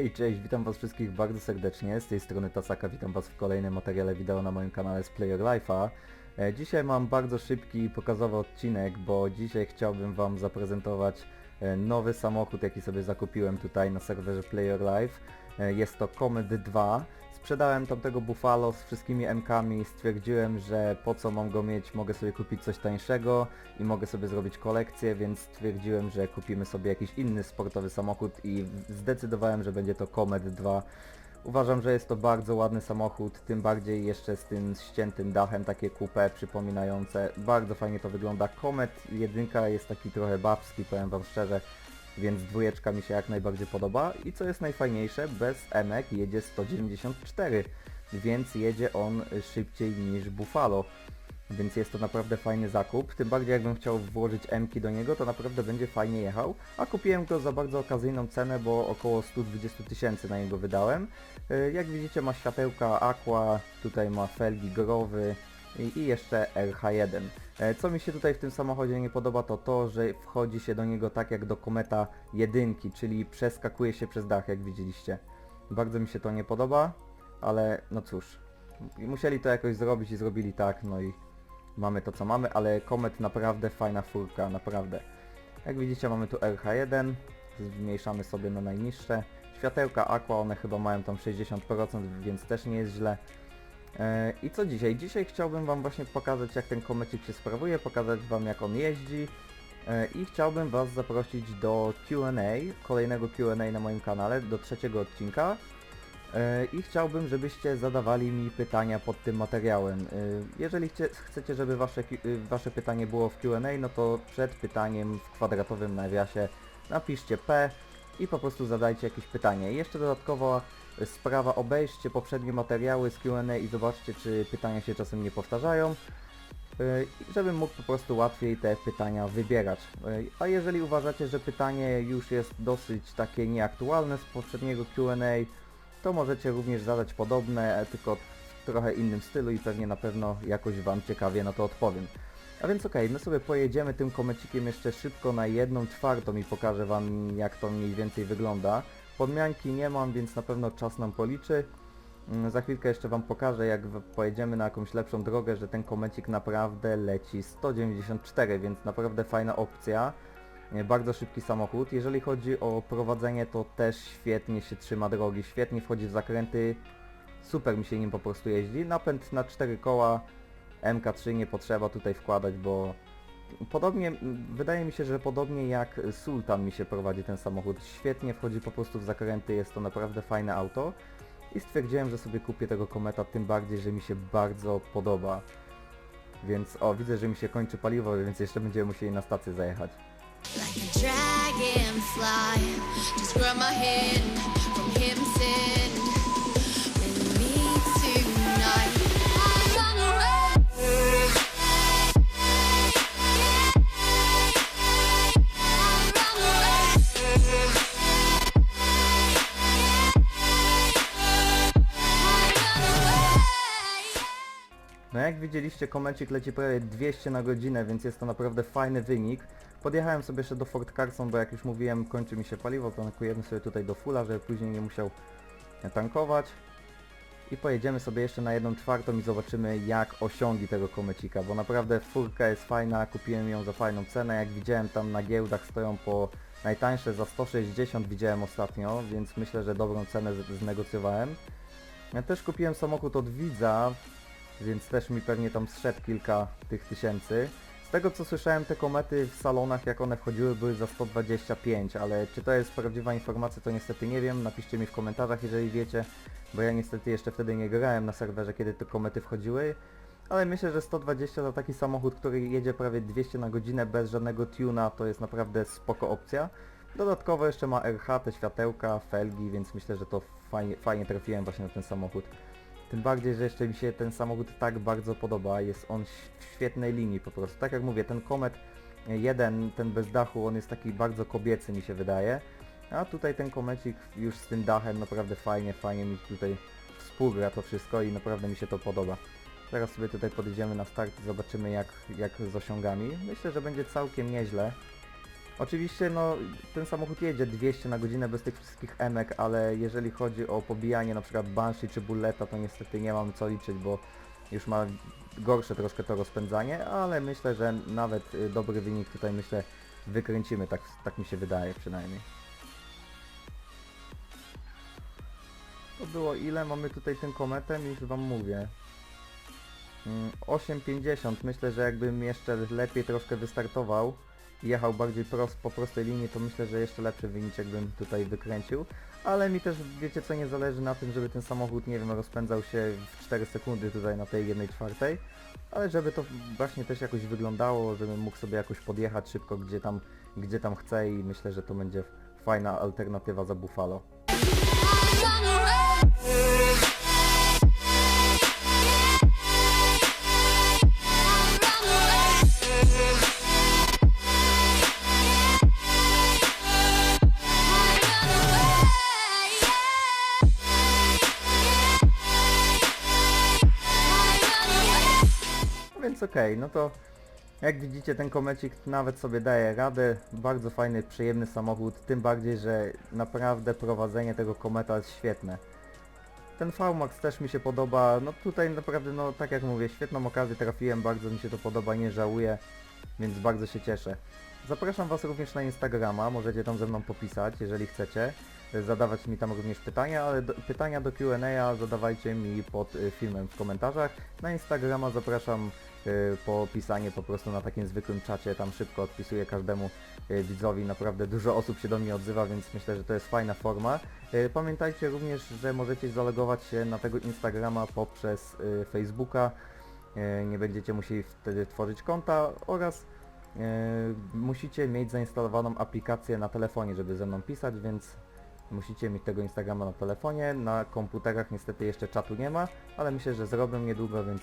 Hej, cześć, witam was wszystkich bardzo serdecznie, z tej strony Tasaka, witam was w kolejnym materiale wideo na moim kanale z Player Life'a. E, Dzisiaj mam bardzo szybki i pokazowy odcinek, bo dzisiaj chciałbym wam zaprezentować e, nowy samochód, jaki sobie zakupiłem tutaj na serwerze Player Life. E, Jest to Comet 2. Sprzedałem tamtego Buffalo z wszystkimi MK-ami, stwierdziłem, że po co mam go mieć, mogę sobie kupić coś tańszego i mogę sobie zrobić kolekcję, więc stwierdziłem, że kupimy sobie jakiś inny sportowy samochód i zdecydowałem, że będzie to Comet 2. Uważam, że jest to bardzo ładny samochód, tym bardziej jeszcze z tym ściętym dachem, takie coupé przypominające. Bardzo fajnie to wygląda. Comet 1 jest taki trochę babski, powiem wam szczerze, więc dwójeczka mi się jak najbardziej podoba. I co jest najfajniejsze, bez emek jedzie 194, więc jedzie on szybciej niż Buffalo. Więc jest to naprawdę fajny zakup, tym bardziej jakbym chciał włożyć M-ki do niego, to naprawdę będzie fajnie jechał, a kupiłem go za bardzo okazyjną cenę, bo około 120 tysięcy na niego wydałem. Y, Jak widzicie ma światełka Aqua, tutaj ma felgi gorowy i, i jeszcze RH1. E, Co mi się tutaj w tym samochodzie nie podoba to to, że wchodzi się do niego tak jak do Kometa jedynki, czyli przeskakuje się przez dach jak widzieliście. Bardzo mi się to nie podoba, ale no cóż, musieli to jakoś zrobić i zrobili tak, no i mamy to co mamy, ale Comet naprawdę fajna furka, naprawdę. Jak widzicie mamy tu RH1, zmniejszamy sobie na najniższe. Światełka Aqua, one chyba mają tam 60%, więc też nie jest źle. E, I co dzisiaj? Dzisiaj chciałbym Wam właśnie pokazać jak ten komecik się sprawuje, pokazać Wam jak on jeździ e, i chciałbym Was zaprosić do Q&A, kolejnego Q&A na moim kanale, do trzeciego odcinka. E, I chciałbym, żebyście zadawali mi pytania pod tym materiałem. Jeżeli chcecie, żeby wasze, wasze pytanie było w Q&A, no to przed pytaniem w kwadratowym nawiasie napiszcie P i po prostu zadajcie jakieś pytanie. Jeszcze dodatkowo sprawa, obejrzcie poprzednie materiały z Q&A i zobaczcie, czy pytania się czasem nie powtarzają. I żebym mógł po prostu łatwiej te pytania wybierać. E, A jeżeli uważacie, że pytanie już jest dosyć takie nieaktualne z poprzedniego Q&A, to możecie również zadać podobne, tylko w trochę innym stylu i pewnie na pewno jakoś Wam ciekawie na to odpowiem. A więc okej, my sobie pojedziemy tym komecikiem jeszcze szybko na jedną czwartą i pokażę Wam jak to mniej więcej wygląda. Podmianki nie mam, więc na pewno czas nam policzy. Mm, Za chwilkę jeszcze Wam pokażę, jak pojedziemy na jakąś lepszą drogę, że ten komecik naprawdę leci 194, więc naprawdę fajna opcja. Bardzo szybki samochód. Jeżeli chodzi o prowadzenie, to też świetnie się trzyma drogi, świetnie wchodzi w zakręty. Super mi się nim po prostu jeździ. Napęd na 4 koła MK3 nie potrzeba tutaj wkładać, bo podobnie, wydaje mi się, że podobnie jak Sultan mi się prowadzi ten samochód. Świetnie wchodzi po prostu w zakręty, jest to naprawdę fajne auto. I stwierdziłem, że sobie kupię tego kometa, tym bardziej, że mi się bardzo podoba. Więc o, widzę, że mi się kończy paliwo, więc jeszcze będziemy musieli na stację zajechać. like a dragonfly. Just my from him, No jak widzieliście, komecik leci prawie 200 na godzinę, więc jest to naprawdę fajny wynik. Podjechałem sobie jeszcze do Fort Carson, bo jak już mówiłem, kończy mi się paliwo, tankujemy sobie tutaj do fulla, żeby później nie musiał tankować. I pojedziemy sobie jeszcze na jedną czwartą i zobaczymy jak osiągi tego komecika, bo naprawdę furka jest fajna, kupiłem ją za fajną cenę, jak widziałem tam na giełdach stoją po najtańsze za 160 widziałem ostatnio, więc myślę, że dobrą cenę znegocjowałem. Ja też kupiłem samochód od widza, więc też mi pewnie tam zszedł kilka tych tysięcy. Z tego co słyszałem, te komety w salonach, jak one wchodziły, były za 125, ale czy to jest prawdziwa informacja, to niestety nie wiem. Napiszcie mi w komentarzach, jeżeli wiecie, bo ja niestety jeszcze wtedy nie grałem na serwerze, kiedy te komety wchodziły. Ale myślę, że 120 za taki samochód, który jedzie prawie 200 na godzinę bez żadnego tuna, to jest naprawdę spoko opcja. Dodatkowo jeszcze ma RH, te światełka, felgi, więc myślę, że to fajnie, fajnie trafiłem właśnie na ten samochód. Tym bardziej, że jeszcze mi się ten samochód tak bardzo podoba, jest on w świetnej linii po prostu. Tak jak mówię, ten Komet e, jeden, ten bez dachu, on jest taki bardzo kobiecy mi się wydaje. A tutaj ten komecik już z tym dachem naprawdę fajnie, fajnie mi tutaj współgra to wszystko i naprawdę mi się to podoba. Teraz sobie tutaj podejdziemy na start i zobaczymy jak, jak z osiągami. Myślę, że będzie całkiem nieźle. Oczywiście no ten samochód jedzie 200 na godzinę bez tych wszystkich emek, ale jeżeli chodzi o pobijanie na przykład Banshee czy Bulleta to niestety nie mam co liczyć, bo już ma gorsze troszkę to rozpędzanie, ale myślę, że nawet y, dobry wynik tutaj myślę wykręcimy, tak, tak mi się wydaje przynajmniej. To było ile? Mamy tutaj tym kometem już wam mówię. Mm, 8,50. Myślę, że jakbym jeszcze lepiej troszkę wystartował jechał bardziej prost, po prostej linii, to myślę, że jeszcze lepszy wyniczek bym tutaj wykręcił. Ale mi też, wiecie co, nie zależy na tym, żeby ten samochód, nie wiem, rozpędzał się w 4 sekundy tutaj na tej 1 czwartej, ale żeby to właśnie też jakoś wyglądało, żebym mógł sobie jakoś podjechać szybko, gdzie tam, gdzie tam chcę i myślę, że to będzie fajna alternatywa za Buffalo. Więc okej, no to jak widzicie ten komecik nawet sobie daje radę, bardzo fajny, przyjemny samochód, tym bardziej, że naprawdę prowadzenie tego kometa jest świetne. Ten VMAX też mi się podoba, no tutaj naprawdę, no tak jak mówię, świetną okazję trafiłem, bardzo mi się to podoba, nie żałuję, więc bardzo się cieszę. Zapraszam Was również na Instagrama, możecie tam ze mną popisać, jeżeli chcecie, zadawać mi tam również pytania, ale do, pytania do Q&A zadawajcie mi pod y, filmem w komentarzach. Na Instagrama zapraszam po pisanie po prostu na takim zwykłym czacie, tam szybko odpisuję każdemu y, widzowi, naprawdę dużo osób się do mnie odzywa, więc myślę, że to jest fajna forma. Y, Pamiętajcie również, że możecie zalogować się na tego Instagrama poprzez y, Facebooka, y, nie będziecie musieli wtedy tworzyć konta oraz y, musicie mieć zainstalowaną aplikację na telefonie, żeby ze mną pisać, więc musicie mieć tego Instagrama na telefonie, na komputerach niestety jeszcze czatu nie ma, ale myślę, że zrobię niedługo, więc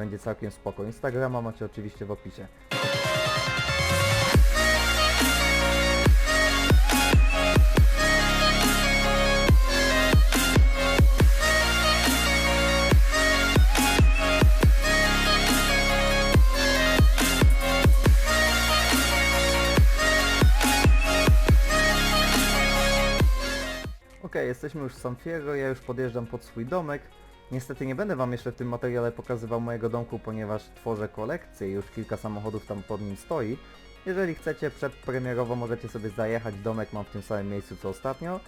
będzie całkiem spoko. Instagrama macie oczywiście w opisie. Okej, jesteśmy już w San Fierro, ja już podjeżdżam pod swój domek. Niestety nie będę Wam jeszcze w tym materiale pokazywał mojego domku, ponieważ tworzę kolekcję i już kilka samochodów tam pod nim stoi. Jeżeli chcecie przedpremierowo możecie sobie zajechać, domek mam w tym samym miejscu co ostatnio.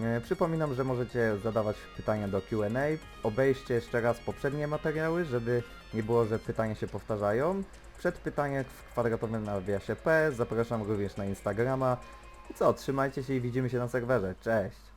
E, Przypominam, że możecie zadawać pytania do Q&A. Obejrzcie jeszcze raz poprzednie materiały, żeby nie było, że pytania się powtarzają. Przed pytaniach w kwadratowym nawiasie P. Zapraszam również na Instagrama. I co, trzymajcie się i widzimy się na serwerze. Cześć!